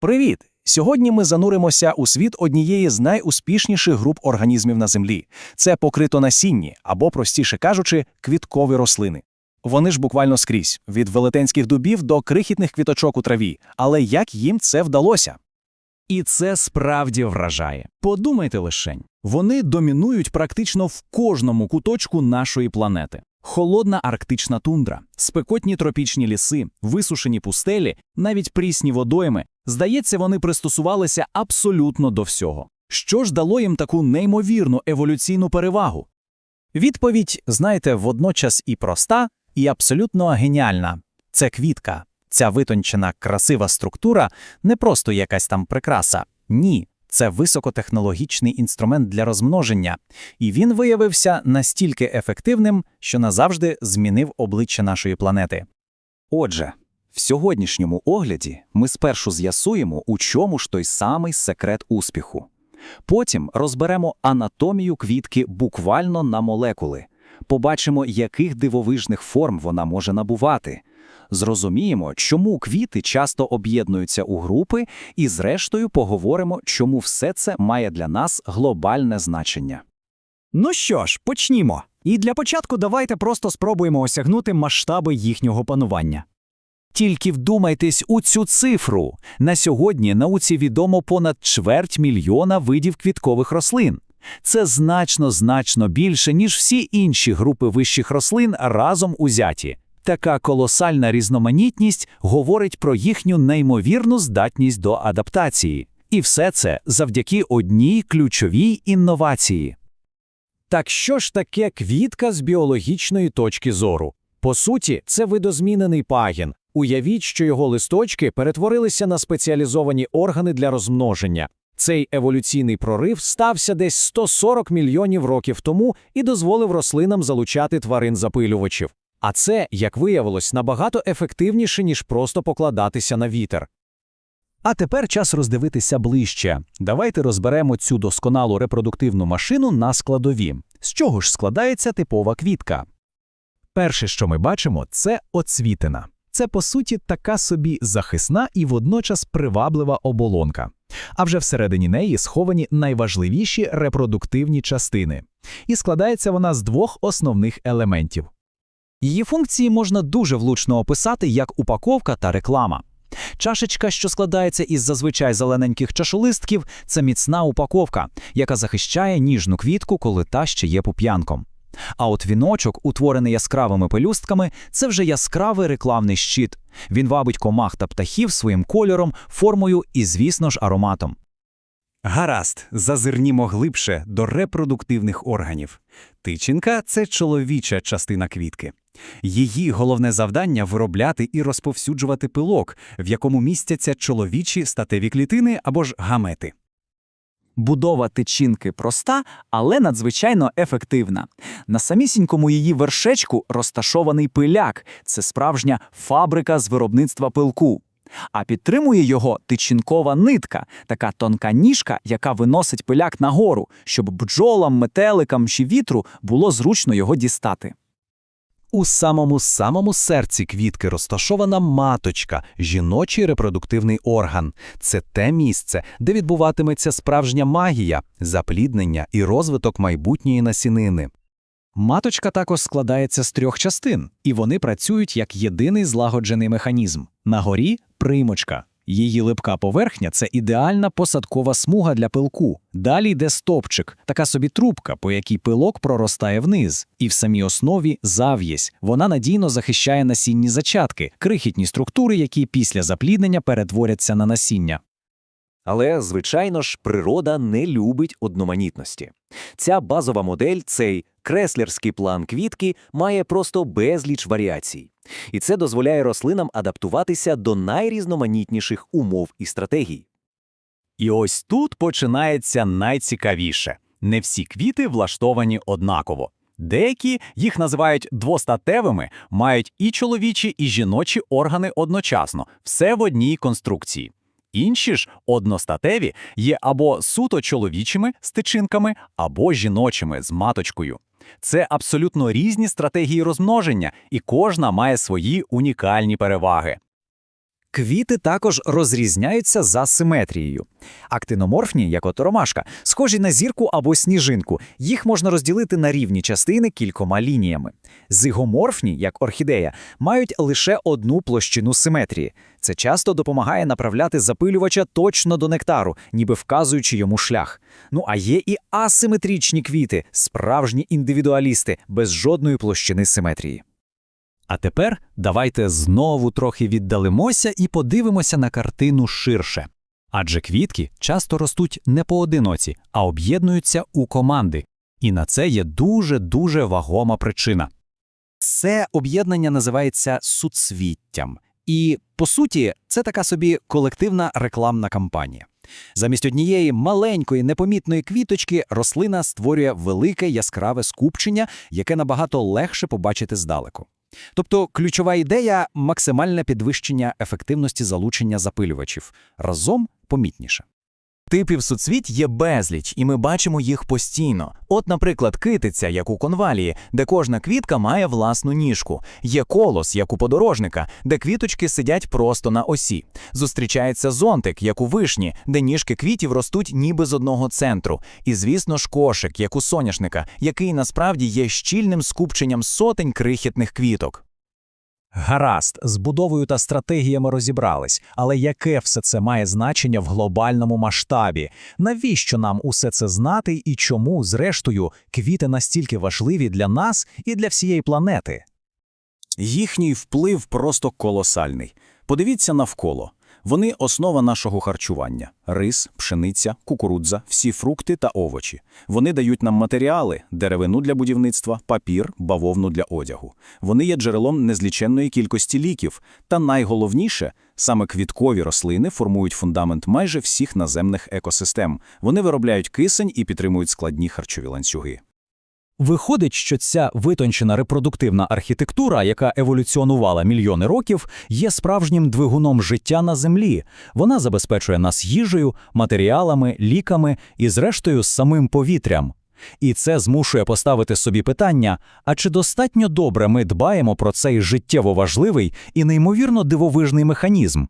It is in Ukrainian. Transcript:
Привіт! Сьогодні ми зануримося у світ однієї з найуспішніших груп організмів на Землі. Це покритонасінні, або, простіше кажучи, квіткові рослини. Вони ж буквально скрізь, від велетенських дубів до крихітних квіточок у траві. Але як їм це вдалося? І це справді вражає. Подумайте лишень, вони домінують практично в кожному куточку нашої планети. Холодна арктична тундра, спекотні тропічні ліси, висушені пустелі, навіть прісні водойми. Здається, вони пристосувалися абсолютно до всього. Що ж дало їм таку неймовірну еволюційну перевагу? Відповідь, знаєте, водночас і проста, і абсолютно геніальна. Це квітка. Ця витончена, красива структура не просто якась там прикраса. Ні, це високотехнологічний інструмент для розмноження, і він виявився настільки ефективним, що назавжди змінив обличчя нашої планети. Отже, в сьогоднішньому огляді ми спершу з'ясуємо, у чому ж той самий секрет успіху. Потім розберемо анатомію квітки буквально на молекули, побачимо, яких дивовижних форм вона може набувати. Зрозуміємо, чому квіти часто об'єднуються у групи, і зрештою поговоримо, чому все це має для нас глобальне значення. Ну що ж, почнімо. І для початку давайте просто спробуємо осягнути масштаби їхнього панування. Тільки вдумайтесь у цю цифру. На сьогодні науці відомо понад чверть мільйона видів квіткових рослин. Це значно-значно більше, ніж всі інші групи вищих рослин разом узяті. Така колосальна різноманітність говорить про їхню неймовірну здатність до адаптації. І все це завдяки одній ключовій інновації. Так що ж таке квітка з біологічної точки зору? По суті, це видозмінений пагін. Уявіть, що його листочки перетворилися на спеціалізовані органи для розмноження. Цей еволюційний прорив стався десь 140 мільйонів років тому і дозволив рослинам залучати тварин-запилювачів. А це, як виявилось, набагато ефективніше, ніж просто покладатися на вітер. А тепер час роздивитися ближче. Давайте розберемо цю досконалу репродуктивну машину на складові. З чого ж складається типова квітка? Перше, що ми бачимо, це оцвітина. Це, по суті, така собі захисна і водночас приваблива оболонка. А вже всередині неї сховані найважливіші репродуктивні частини. І складається вона з двох основних елементів. Її функції можна дуже влучно описати як упаковка та реклама. Чашечка, що складається із зазвичай зелененьких чашолистків, це міцна упаковка, яка захищає ніжну квітку, коли та ще є пуп'янком. А от віночок, утворений яскравими пелюстками, це вже яскравий рекламний щит. Він вабить комах та птахів своїм кольором, формою і, звісно ж, ароматом. Гаразд, зазирнімо глибше до репродуктивних органів. Тичинка це чоловіча частина квітки. Її головне завдання виробляти і розповсюджувати пилок, в якому містяться чоловічі статеві клітини або ж гамети. Будова тичинки проста, але надзвичайно ефективна. На самісінькому її вершечку розташований пиляк це справжня фабрика з виробництва пилку. А підтримує його тичинкова нитка, така тонка ніжка, яка виносить пиляк нагору, щоб бджолам, метеликам чи вітру було зручно його дістати. У самому самому серці квітки розташована маточка, жіночий репродуктивний орган. Це те місце, де відбуватиметься справжня магія, запліднення і розвиток майбутньої насінини. Маточка також складається з трьох частин, і вони працюють як єдиний злагоджений механізм. На горі примочка. Її липка поверхня це ідеальна посадкова смуга для пилку. Далі йде стопчик, така собі трубка, по якій пилок проростає вниз, і в самій основі зав'єсь. Вона надійно захищає насінні зачатки, крихітні структури, які після запліднення перетворяться на насіння. Але, звичайно ж, природа не любить одноманітності. Ця базова модель, цей креслерський план квітки, має просто безліч варіацій. І це дозволяє рослинам адаптуватися до найрізноманітніших умов і стратегій. І ось тут починається найцікавіше. Не всі квіти влаштовані однаково. Деякі, їх називають двостатевими, мають і чоловічі, і жіночі органи одночасно, все в одній конструкції. Інші ж одностатеві є або суто чоловічими з тичинками, або жіночими з маточкою. Це абсолютно різні стратегії розмноження, і кожна має свої унікальні переваги. Квіти також розрізняються за симетрією. Актиноморфні, як от ромашка, схожі на зірку або сніжинку. Їх можна розділити на рівні частини кількома лініями. Зигоморфні, як орхідея, мають лише одну площину симетрії. Це часто допомагає направляти запилювача точно до нектару, ніби вказуючи йому шлях. Ну а є і асиметричні квіти, справжні індивідуалісти, без жодної площини симетрії. А тепер давайте знову трохи віддалимося і подивимося на картину ширше. Адже квітки часто ростуть не поодиноці, а об'єднуються у команди. І на це є дуже-дуже вагома причина. Це об'єднання називається суцвіттям. І, по суті, це така собі колективна рекламна кампанія. Замість однієї маленької непомітної квіточки рослина створює велике яскраве скупчення, яке набагато легше побачити здалеку. Тобто ключова ідея максимальне підвищення ефективності залучення запилювачів разом помітніше. Типів суцвіть є безліч, і ми бачимо їх постійно. От, наприклад, китиця, як у конвалії, де кожна квітка має власну ніжку. Є колос, як у подорожника, де квіточки сидять просто на осі. Зустрічається зонтик, як у вишні, де ніжки квітів ростуть ніби з одного центру. І, звісно ж, кошик, як у соняшника, який насправді є щільним скупченням сотень крихітних квіток. Гаразд, з будовою та стратегіями розібрались, але яке все це має значення в глобальному масштабі? Навіщо нам усе це знати і чому, зрештою, квіти настільки важливі для нас і для всієї планети? Їхній вплив просто колосальний. Подивіться навколо. Вони основа нашого харчування: рис, пшениця, кукурудза, всі фрукти та овочі. Вони дають нам матеріали, деревину для будівництва, папір, бавовну для одягу. Вони є джерелом незліченної кількості ліків. Та найголовніше, саме квіткові рослини формують фундамент майже всіх наземних екосистем. Вони виробляють кисень і підтримують складні харчові ланцюги. Виходить, що ця витончена репродуктивна архітектура, яка еволюціонувала мільйони років, є справжнім двигуном життя на землі. Вона забезпечує нас їжею, матеріалами, ліками і, зрештою, самим повітрям. І це змушує поставити собі питання: а чи достатньо добре ми дбаємо про цей життєво важливий і неймовірно дивовижний механізм?